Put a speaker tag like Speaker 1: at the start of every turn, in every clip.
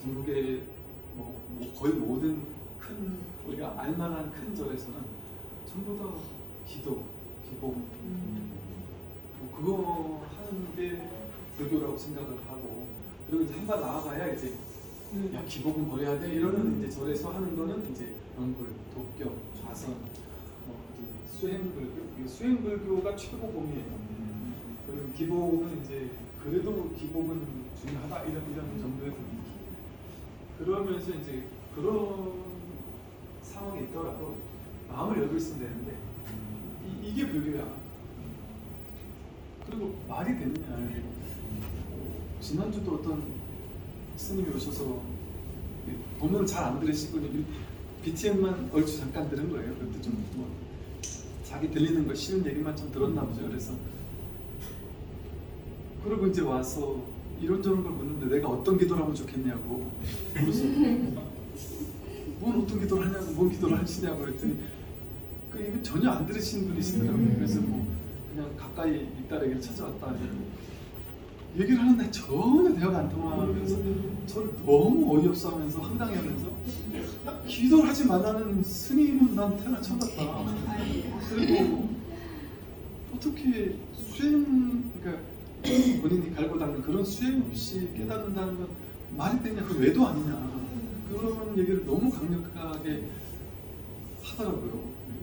Speaker 1: 전국의 뭐, 뭐 거의 모든 큰 우리가 알만한 큰 절에서는 전부 다 기도, 기복 뭐 그거 하는 게 불교라고 생각을 하고 그리고 이제 한 발 나아가야 이제 야 기복은 버려야 돼? 이러는 이제 절에서 하는 거는 이제 연불, 독경, 좌선, 뭐 수행불교. 이 수행불교가 최고봉이에요. 그리고 기복은 이제 그래도 기복은 중요하다? 이런 이런 정도의 분위기. 그러면서 이제 그런 상황이 있더라도 마음을 열고 있으면 되는데 이, 이게 불교야. 그리고 말이 되느냐. 지난주도 어떤 스님이 오셔서 본문을 잘안 들으시고 BTM만 얼추 잠깐 들은 거예요. 그것도 좀뭐 자기 들리는 거 쉬운 얘기만 좀 들었나 보죠. 그래서 그리고 이제 와서 이런저런 걸 묻는데 내가 어떤 기도를 하면 좋겠냐고 그래서 뭔 어떤 기도를 하냐고 뭔 기도를 하시냐고 그랬더니 그 이거 전혀 안 들으신 분이시더라고요. 그래서 뭐 그냥 가까이 이 딸에게 찾아왔다. 얘기를 하는데 전혀 대화가 안 통하면서 저를 너무 어이없어 하면서 황당해 하면서 기도를 하지 말라는 스님은 난 태어나 처음 봤다. 그리고 어떻게 수행 그러니까 본인이 갈고 닦는 그런 수행 없이 깨닫는다는 건 말이 되냐 그 외도 아니냐 그런 얘기를 너무 강력하게 하더라고요.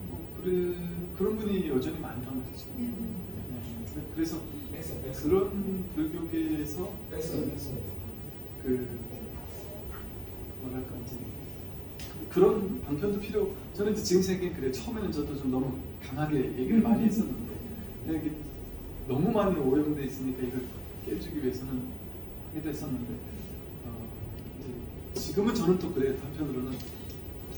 Speaker 1: 뭐 그래 그런 분이 여전히 많단 말이죠. 네. 그래서
Speaker 2: 뺐어 뺐어
Speaker 1: 그런 불교계에서 그 뭐랄까 이제 그런 방편도 필요. 저는 이제 지금 생각에 그래 처음에는 저도 좀 너무 강하게 얘기를 많이 했었는데 너무 많이 오염돼 있으니까 이걸 깨주기 위해서는 하기도 했었는데 어, 지금은 저는 또 그래요. 한편으로는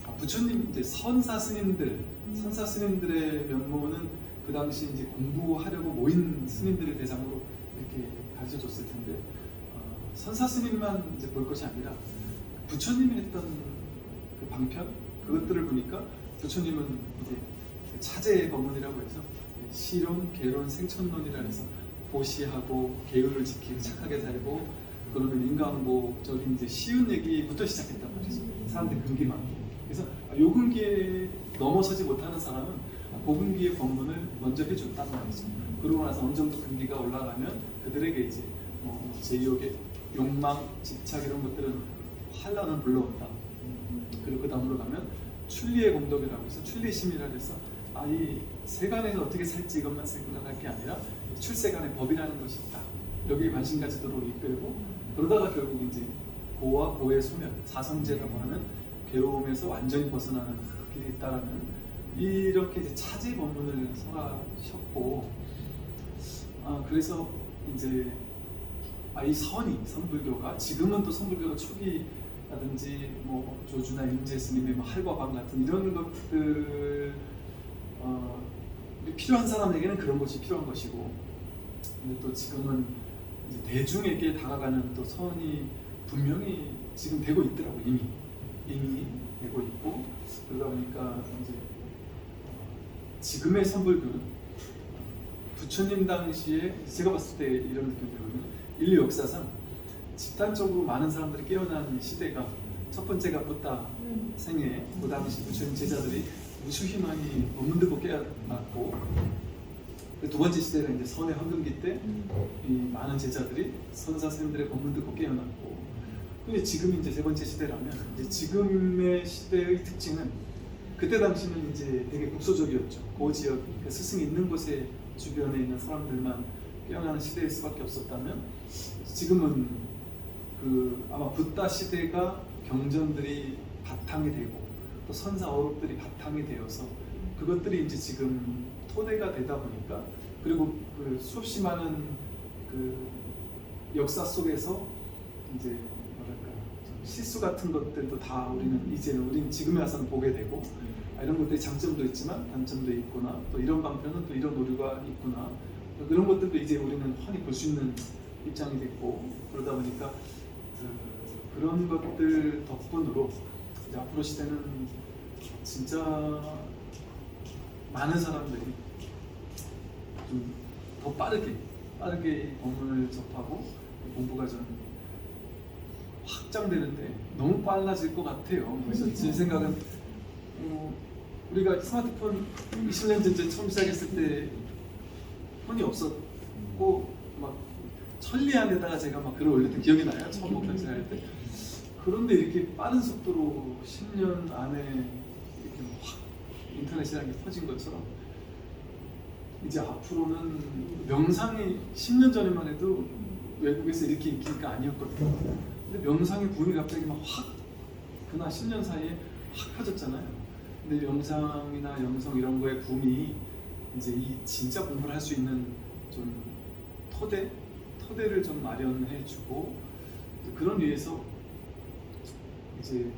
Speaker 1: 아, 부처님 이제 선사 스님들 선사 스님들의 면모는 그 당시 이제 공부하려고 모인 스님들을 대상으로 이렇게 가르쳐 줬을 텐데 어, 선사 스님만 이제 볼 것이 아니라 부처님이 했던 그 방편 그것들을 보니까 부처님은 이제 차제의 법문이라고 해서 시론, 개론, 생천론이라 해서 보시하고 계율을 지키고 착하게 살고 그러면 인간보적인 이제 쉬운 얘기부터 시작했단 말이죠. 사람들 금기만. 그래서 요금기에 넘어서지 못하는 사람은 고금기의 법문을 먼저 해줬단 말이죠. 그러고 나서 어느 정도 금기가 올라가면 그들에게 이제 뭐 제욕의 욕망, 집착 이런 것들은 환란을 불러온다. 그리고 그 다음으로 가면 출리의 공덕이라고 해서 출리심이라고 해서 아이 세간에서 어떻게 살지 이것만 생각할 게 아니라 출세간의 법이라는 것이 있다. 여기에 관심 가지도록 이끌고 그러다가 결국 이제 고와 고의 소멸, 사성제라고 하는 괴로움에서 완전히 벗어나는 길이 있다라는 이렇게 이제 차지 법문을 설하셨고 아 그래서 이제 아, 이 선이 선불교가 지금은 또 선불교가 초기 라든지 뭐 조주나 임재 스님의 뭐 할과방 같은 이런 것들 어, 필요한 사람에게는 그런 것이 필요한 것이고 근데 또 지금은 대중에게 다가가는 또 선이 분명히 지금 되고 있더라고 이미. 이미 되고 있고 그러다 보니까 이제 지금의 선불교는 부처님 당시에 제가 봤을 때 이런 느낌이 들거든요. 인류 역사상 집단적으로 많은 사람들이 깨어난 시대가 첫 번째가 부다 생애 그 당시 부처님 제자들이 무수히 많이 머문들고 깨어났고 그두 번째 시대가 이제 선의 황금기 때 이 많은 제자들이 선사 스님들의 법문 듣고 깨어났고 근데 지금 이제 세 번째 시대라면 이제 지금의 시대의 특징은 그때 당시는 이제 되게 국소적이었죠. 그 지역 그러니까 스승이 있는 곳에 주변에 있는 사람들만 깨어나는 시대일 수밖에 없었다면 지금은 그 아마 붓다 시대가 경전들이 바탕이 되고 또 선사 어록들이 바탕이 되어서 그것들이 이제 지금 토대가 되다 보니까 그리고 그 수없이 많은 그 역사 속에서 이제 뭐랄까 좀 실수 같은 것들도 다 우리는 이제는 우리는 지금에 와서는 보게 되고 아, 이런 것들이 장점도 있지만 단점도 있구나 또 이런 방편은 또 이런 오류가 있구나 또 그런 것들도 이제 우리는 환히 볼 수 있는 입장이 됐고 그러다 보니까 그, 그런 것들 덕분으로 이제 앞으로 시대는 진짜 많은 사람들이 좀 더 빠르게 빠르게 이 법문을 접하고 공부가 좀확 확장되는데 너무 빨라질 것 같아요. 그래서 제 생각은 어, 우리가 스마트폰 20년 전에 처음 시작했을 때 폰이 없었고 막 천리 안에다가 제가 막 글을 올렸던 기억이 나요. 처음 목표를 할 때. 그런데 이렇게 빠른 속도로 10년 안에 이렇게 확 인터넷이라는 게 퍼진 것처럼 이제 앞으로는 명상이 10년 전에만 해도 외국에서 이렇게 인기가 아니었거든요. 근데 명상의 붐이 갑자기 막 확 그나 10년 사이에 확 퍼졌잖아요. 근데 명상이나 영성 이런 거의 붐이 이제 이 진짜 공부를 할 수 있는 좀 토대 토대를 좀 마련해주고 그런 위해서 이제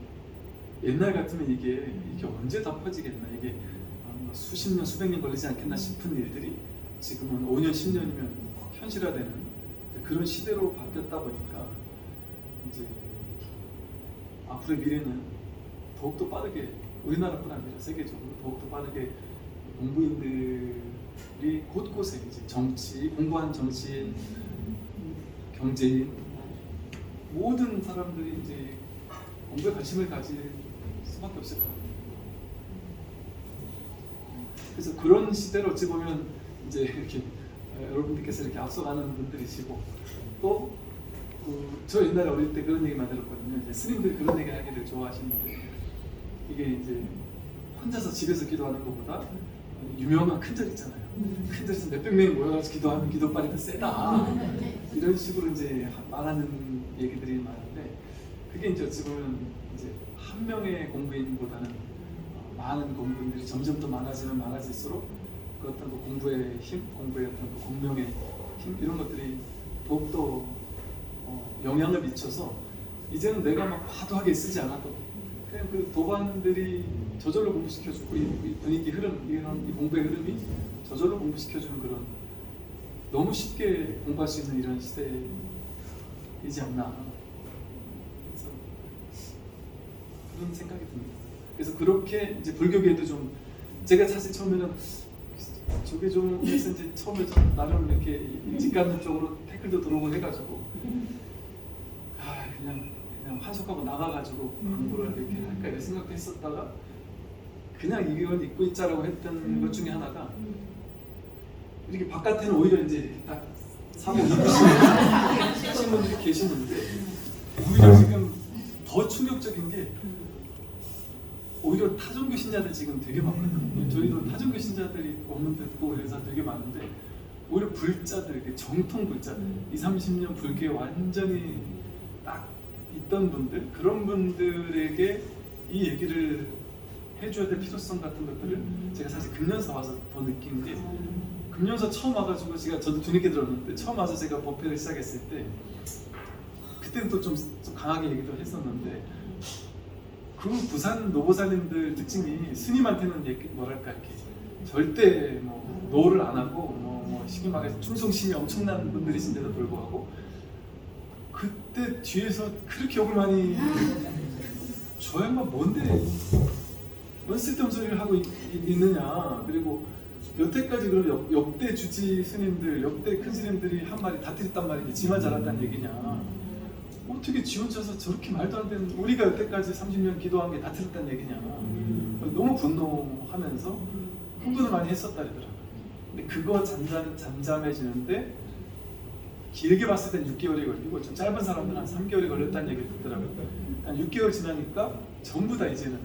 Speaker 1: 옛날 같으면 이게 이게 언제 다 퍼지겠나? 이게 수십 년 수백 년 걸리지 않겠나 싶은 일들이 지금은 5년 10년이면 현실화되는 그런 시대로 바뀌었다 보니까 이제 앞으로의 미래는 더욱더 빠르게 우리나라뿐 아니라 세계적으로 더욱더 빠르게 공부인들이 곳곳에 이제 정치 공부한 정치인 경제인 모든 사람들이 이제 공부에 관심을 가질 수밖에 없을 것 같아요. 그래서 그런 시대를 어찌 보면 이제 이렇게 에, 여러분들께서 이렇게 앞서가는 분들이시고 또 저 옛날에 어릴 때 그런 얘기 많이 들었거든요. 이제 스님들이 그런 얘기 하기를 좋아하시는데 이게 이제 혼자서 집에서 기도하는 것보다 유명한 큰 절 있잖아요. 큰 절에서 몇백 명이 모여가지고 기도하면 기도빨이 더 세다. 이런 식으로 이제 말하는 얘기들이 많은데 그게 이제 어찌 보면 이제 한 명의 공부인보다는 어, 많은 공부인들이 점점 더 많아지면 많아질수록 그 어떤 그 공부의 힘, 공부의 어떤 그 공명의 힘 이런 것들이 더욱더 어, 영향을 미쳐서 이제는 내가 막 과도하게 쓰지 않아도 그냥 그 도반들이 저절로 공부시켜주고 이, 이 분위기 흐름 이런 이 공부의 흐름이 저절로 공부시켜주는 그런 너무 쉽게 공부할 수 있는 이런 시대이지 않나 그래서 그런 생각이 듭니다. 그래서 그렇게 이제 불교계도 좀 제가 사실 처음에는 저게 좀 해서 이제 처음에 좀 나름 이렇게 일찍 가는 쪽으로 태클도 들어오고 해가지고 아 그냥 그냥 환속하고 나가가지고 공부를 이렇게 할까 이런 생각했었다가 그냥 이건 입고 있자라고 했던 것 중에 하나가 이렇게 바깥에는 오히려 이제 이렇게 딱 사고 입으시는 분들이 계시는데 오히려 지금 더 충격적인 게 오히려 타종교 신자들 지금 되게 많거든요. 저희도 타종교 신자들이 법문 듣고 그래서 되게 많은데 오히려 불자들, 정통 불자들, 2, 30년 불교에 완전히 딱 있던 분들 그런 분들에게 이 얘기를 해줘야 될 필요성 같은 것들을 제가 사실 금년사 와서 더 느낀 게 금년사 처음 와가지고 제가 저도 뒤늦게 들었는데 처음 와서 제가 법회를 시작했을 때 그때는 또 좀 강하게 얘기도 했었는데 그 부산 노보살님들 특징이 스님한테는 뭐랄까 이렇게 절대 뭐 노를 안 하고 뭐, 뭐 쉽게 말해서 충성심이 엄청난 분들이신데도 불구하고 그때 뒤에서 그렇게 욕을 많이 저 양반 뭔데 뭔 쓸데없는 소리를 하고 있, 느냐. 그리고 여태까지 그럼 역, 역대 주지 스님들 역대 큰 스님들이 한 말이 다 틀렸단 말이지. 지만 잘한다는 얘기냐 어떻게 지 혼자서 저렇게 말도 안 되는 우리가 여태까지 30년 기도한 게다 틀렸다는 얘기냐. 너무 분노하면서 흥분을 많이 했었다 그러더라고요. 근데 그거 잠잠, 잠잠해지는데 길게 봤을 땐 6개월이 걸리고 좀 짧은 사람들은 한 3개월이 걸렸다는 얘기를 듣더라고요. 한 6개월 지나니까 전부 다 이제는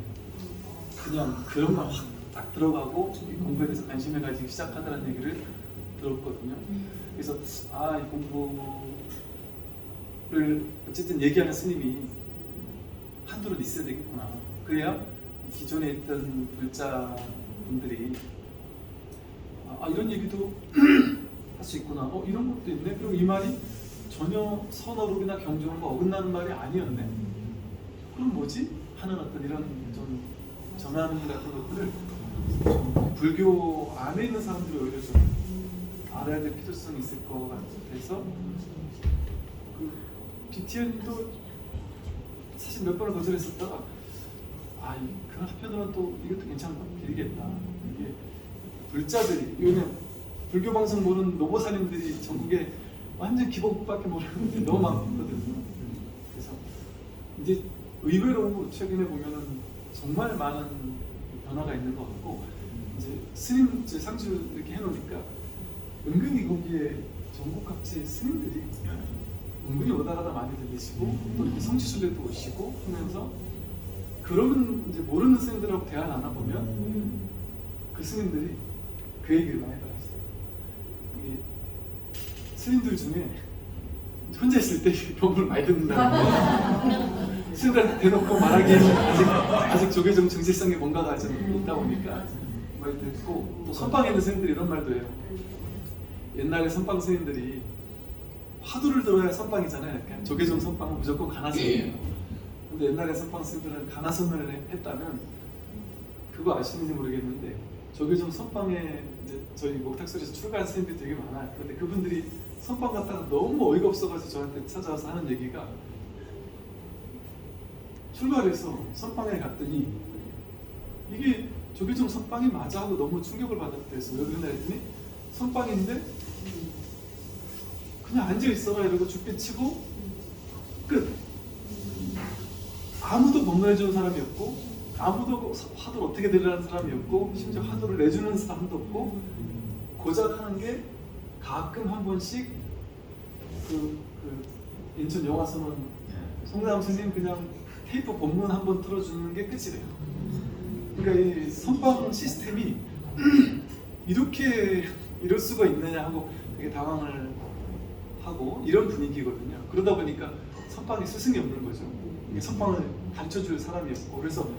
Speaker 1: 그냥 그런 거 확 딱 들어가고 이 공부에 대해서 관심을 가지기 시작하더라는 얘기를 들었거든요. 그래서 아 이 공부 를 어쨌든 얘기하는 스님이 한도로 있어야 되겠구나. 그래야 기존에 있던 불자 분들이 아, 아, 이런 얘기도 할 수 있구나. 어 이런 것도 있네. 그럼 이 말이 전혀 선어록이나 경전과 어긋나는 말이 아니었네. 그럼 뭐지? 하는 어떤 이런 좀 전환 같은 것들을 좀 불교 안에 있는 사람들이 오히려 좀 알아야 될 필요성이 있을 것 같아서 그 BTN도 사실 몇 번을 거절했었다가 아 이- 그런 한편으로는 또 이것도 괜찮다 길겠다 이게 불자들이 요즘 불교 방송 보는 노보사님들이 전국에 완전 기복밖에 모르는데 너무 많거든요. 그래서 이제 의외로 최근에 보면은 정말 많은 변화가 있는 것 같고 이제 스님 이제 상주 이렇게 해놓으니까 은근히 거기에 전국 각지의 스님들이 은근히 오다 가다 많이 들리시고 또 이렇게 성지순례도 오시고 하면서 그러면 이제 모르는 스님들하고 대화를 나눠보면 그 스님들이 그 얘기를 많이 들었어요. 스님들 중에 혼자 있을 때 법을 많이 듣는다는 거. 스님들한테 대놓고 말하기에 아직 아직 조계종 정체성에 뭔가가 좀 있다 보니까 많이 듣고 또 선방에 있는 스님들이 이런 말도 해요. 옛날에 선방 스님들이 화두를 들어야 선방이잖아요. 그러니까 조계종 선방은 무조건 가나선이에요. 근데 옛날에 선방 스님들은 가나선을 했다면 그거 아시는지 모르겠는데 조계종 선방에 이제 저희 목탁소리에서 출가한 스님들이 되게 많아요. 그런데 그분들이 선방 갔다가 너무 어이가 없어가지고 저한테 찾아와서 하는 얘기가 출가를 해서 선방에 갔더니 이게 조계종 선방이 맞아 하고 너무 충격을 받았대서 왜 그러냐 했더니 선방인데 그냥 앉아 있어라 이러고 죽게 치고 끝. 아무도 건강해주는 사람이 없고 아무도 화두를 어떻게 들으라는 사람이 없고 심지어 화두를 내주는 사람도 없고 고작 하는 게 가끔 한 번씩 그, 그 인천 영화선원 송남 스님 그냥 테이프 본문 한 번 틀어주는 게 끝이래요. 그러니까 이 선방 시스템이 이렇게 이럴 수가 있느냐 하고 되게 당황을 하고 이런 분위기거든요. 그러다 보니까 선방에 스승이 없는 거죠. 선방을 가르쳐 줄 사람이 없고 그래서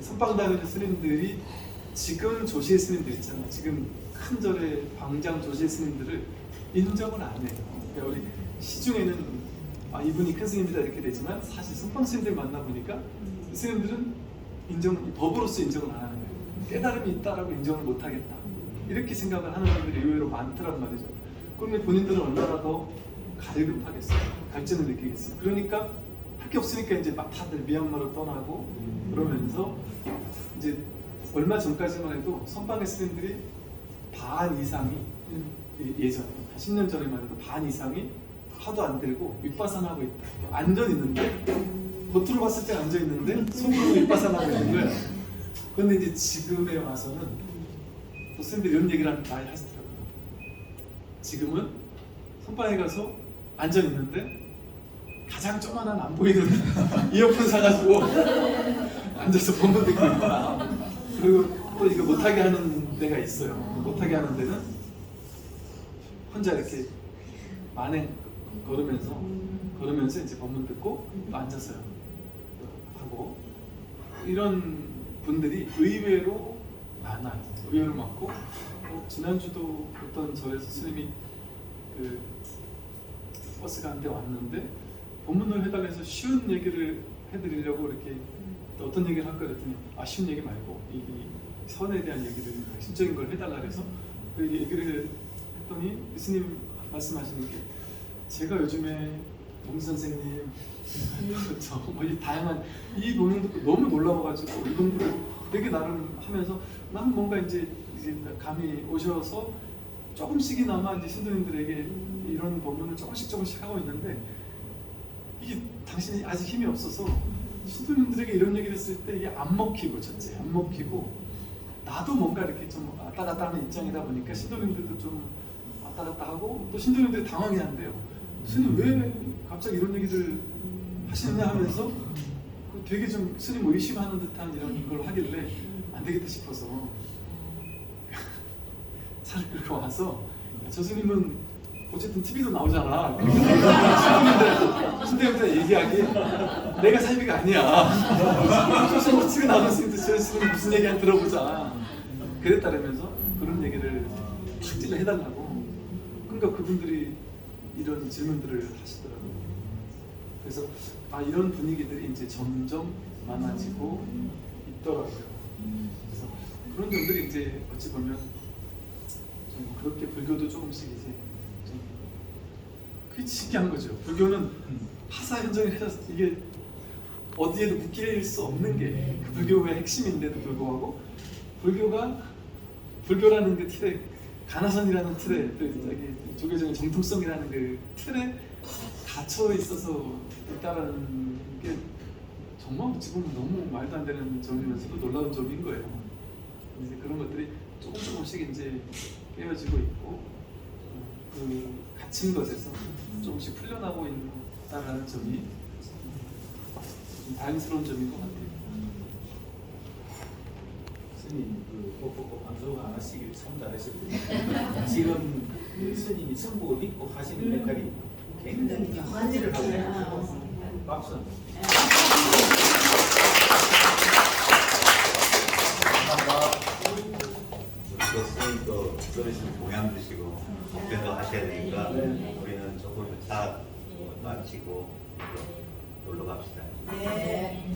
Speaker 1: 선방 다니는 스님들이 지금 조시의 스님들 있잖아요. 지금 큰 절의 방장 조시의 스님들을 인정을 안 해요. 그러니까 우리 시중에는 아 이분이 큰 스님이다 이렇게 되지만 사실 선방 스님들 만나 보니까 그 스님들은 인정 법으로서 인정을 안 하는 거예요. 깨달음이 있다라고 인정을 못 하겠다. 이렇게 생각을 하는 분들이 의외로 많더란 말이죠. 그러면 본인들은 얼마나 더 갈급하겠어요. 갈증을 느끼겠어요. 그러니까 할 게 없으니까 이제 막 다들 미얀마로 떠나고 그러면서 이제 얼마 전까지만 해도 선방의 스님들이 반 이상이 예- 예전에 10년 전에만 해도 반 이상이 하도 안 들고 윗바산 하고 있다. 앉아 있는데 겉으로 봤을 때 앉아 있는데 속으로 윗바산 하고 있는 거야. 그런데 이제 지금에 와서는 또 스님들이 이런 얘기를 많이 하시더라고요. 지금은 선방에 가서 앉아 있는데 가장 조만한 안 보이는 이어폰 사가지고 앉아서 본문 듣고 있다. 그리고 또 이거 못하게 하는 데가 있어요. 못하게 하는 데는 혼자 이렇게 만행 걸으면서 걸으면서 이제 법문 듣고 또또 하고 이런 분들이 의외로 많아요. 의외로 많고 어, 지난주도 어떤 절에서 스님이 그 버스가 한 대 왔는데 본문을 해달라 해서 쉬운 얘기를 해드리려고 이렇게 또 어떤 얘기를 할까 그랬더니 아 쉬운 얘기 말고 이, 이 선에 대한 얘기를 심적인 걸 해달라 그래서 그 얘기를 했더니 스님 말씀하시는 게 제가 요즘에 동 선생님 저뭐이 다양한 이 본문 듣고 너무 놀라워가지고 이 공부를 되게 나름 하면서 난 뭔가 이제 감이 오셔서 조금씩이나마 이제 신도님들에게 이런 본문을 조금씩 조금씩 하고 있는데 이게 당신이 아직 힘이 없어서 신도님들에게 이런 얘기를 했을 때 이게 안 먹히고 첫째 안 먹히고 나도 뭔가 이렇게 좀 왔다 갔다 하는 입장이다 보니까 신도님들도 좀 왔다 갔다 하고 또 신도님들이 당황해 한대요. 스님 왜 갑자기 이런 얘기를 하시느냐 하면서 그 되게 좀 스님 뭐 의심하는 듯한 이런 걸 하길래 안 되겠다 싶어서 끌고 와서 저 스님은 어쨌든 TV도 나오잖아. 신대한테 얘기하기 내가 사이비가 아니야. 저 스님 TV에 나오는 스님도 저 스님 무슨 얘기 한 들어보자. 그랬다라면서 그런 얘기를 탁 찔러 해달라고. 그러니까 그분들이 이런 질문들을 하시더라고요. 그래서 아 이런 분위기들이 이제 점점 많아지고 있더라고요. 그래서 그런 점들이 이제 어찌 보면 좀 그렇게 불교도 조금씩 이제 좀 그게 신기한 거죠. 불교는 하사 현정을 해서 이게 어디에도 묶일 수 없는 게 그 불교의 핵심인데도 불구하고 불교가 불교라는 그 틀에 가나선이라는 틀에 또 조계종의 정통성이라는 그 틀에 갇혀 있어서 있다라는 게 정말 지금 너무 말도 안 되는 점이면서도 놀라운 점인 거예요. 이제 그런 것들이 조금 조금씩 이제 깨어지고 있고 어, 그 갇힌 것에서 조금씩 풀려나고 있다라는 점이 좀 다행스러운 점인 것 같아요.
Speaker 2: 스님 그 꼭꼭꼭 방송 안 하시길 참 잘하시거든요. 지금 그 스님이 성복을 믿고 하시는 역할이 굉장히 큰 일을 하고 있어요. 박수.
Speaker 3: 들으시면 공양 드시고 답변도 하셔야 되니까
Speaker 1: 네.
Speaker 3: 우리는 조금 이따 마치고 놀러 갑시다.
Speaker 4: 네.